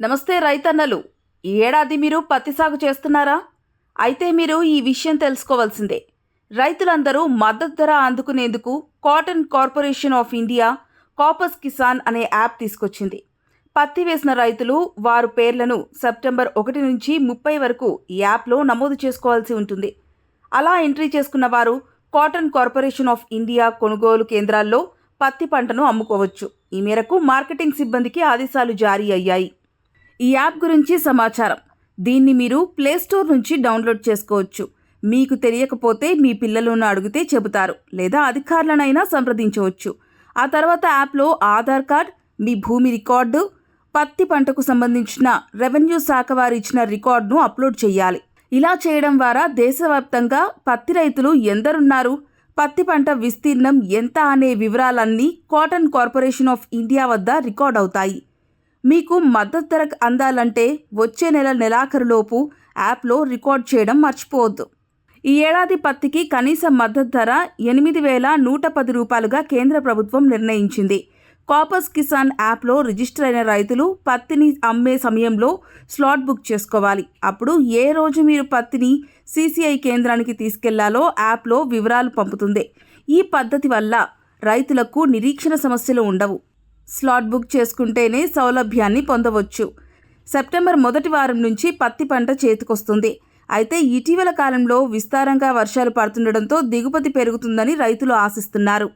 నమస్తే రైతన్నలు. ఈ ఏడాది మీరు పత్తి సాగు చేస్తున్నారా? అయితే మీరు ఈ విషయం తెలుసుకోవాల్సిందే. రైతులందరూ మద్దతు ధర అందుకునేందుకు cotton corporation of India Kapas Kisan అనే యాప్ తీసుకొచ్చింది. పత్తి వేసిన రైతులు వారు పేర్లను సెప్టెంబర్ ఒకటి నుంచి ముప్పై వరకు ఈ యాప్లో నమోదు చేసుకోవాల్సి ఉంటుంది. అలా ఎంట్రీ చేసుకున్న వారు కాటన్ కార్పొరేషన్ ఆఫ్ ఇండియా కొనుగోలు కేంద్రాల్లో పత్తి పంటను అమ్ముకోవచ్చు. ఈ మేరకు మార్కెటింగ్ సిబ్బందికి ఆదేశాలు జారీ అయ్యాయి. ఈ యాప్ గురించి సమాచారం. దీన్ని మీరు ప్లేస్టోర్ నుంచి డౌన్లోడ్ చేసుకోవచ్చు. మీకు తెలియకపోతే మీ పిల్లలను అడిగితే చెబుతారు లేదా అధికారులనైనా సంప్రదించవచ్చు. ఆ తర్వాత యాప్లో ఆధార్ కార్డ్ మీ భూమి రికార్డు పత్తి పంటకు సంబంధించిన రెవెన్యూ శాఖ వారు ఇచ్చిన రికార్డును అప్లోడ్ చేయాలి. ఇలా చేయడం ద్వారా దేశవ్యాప్తంగా పత్తి రైతులు ఎందరున్నారు? పత్తి పంట విస్తీర్ణం ఎంత అనే వివరాలన్నీ కాటన్ కార్పొరేషన్ ఆఫ్ ఇండియా వద్ద రికార్డ్ అవుతాయి. మీకు మద్దతు ధర అందాలంటే వచ్చే నెల నెలాఖరులోపు యాప్లో రికార్డ్ చేయడం మర్చిపోవద్దు. ఈ ఏడాది పత్తికి కనీస మద్దతు ధర ఎనిమిది వేల నూట పది రూపాయలుగా కేంద్ర ప్రభుత్వం నిర్ణయించింది. కాపస్ కిసాన్ యాప్లో రిజిస్టర్ అయిన రైతులు పత్తిని అమ్మే సమయంలో స్లాట్ బుక్ చేసుకోవాలి. అప్పుడు ఏ రోజు మీరు పత్తిని సీసీఐ కేంద్రానికి తీసుకెళ్ళాలో యాప్లో వివరాలు పంపుతుంది. ఈ పద్ధతి వల్ల రైతులకు నిరీక్షణ సమస్యలు ఉండవు. స్లాట్ బుక్ చేసుకుంటేనే సౌలభ్యాన్ని పొందవచ్చు. సెప్టెంబర్ మొదటి వారం నుంచి పత్తి పంట చేతికొస్తుంది. అయితే ఇటీవల కాలంలో విస్తారంగా వర్షాలు పడుతుండటంతో దిగుబడి పెరుగుతుందని రైతులు ఆశిస్తున్నారు.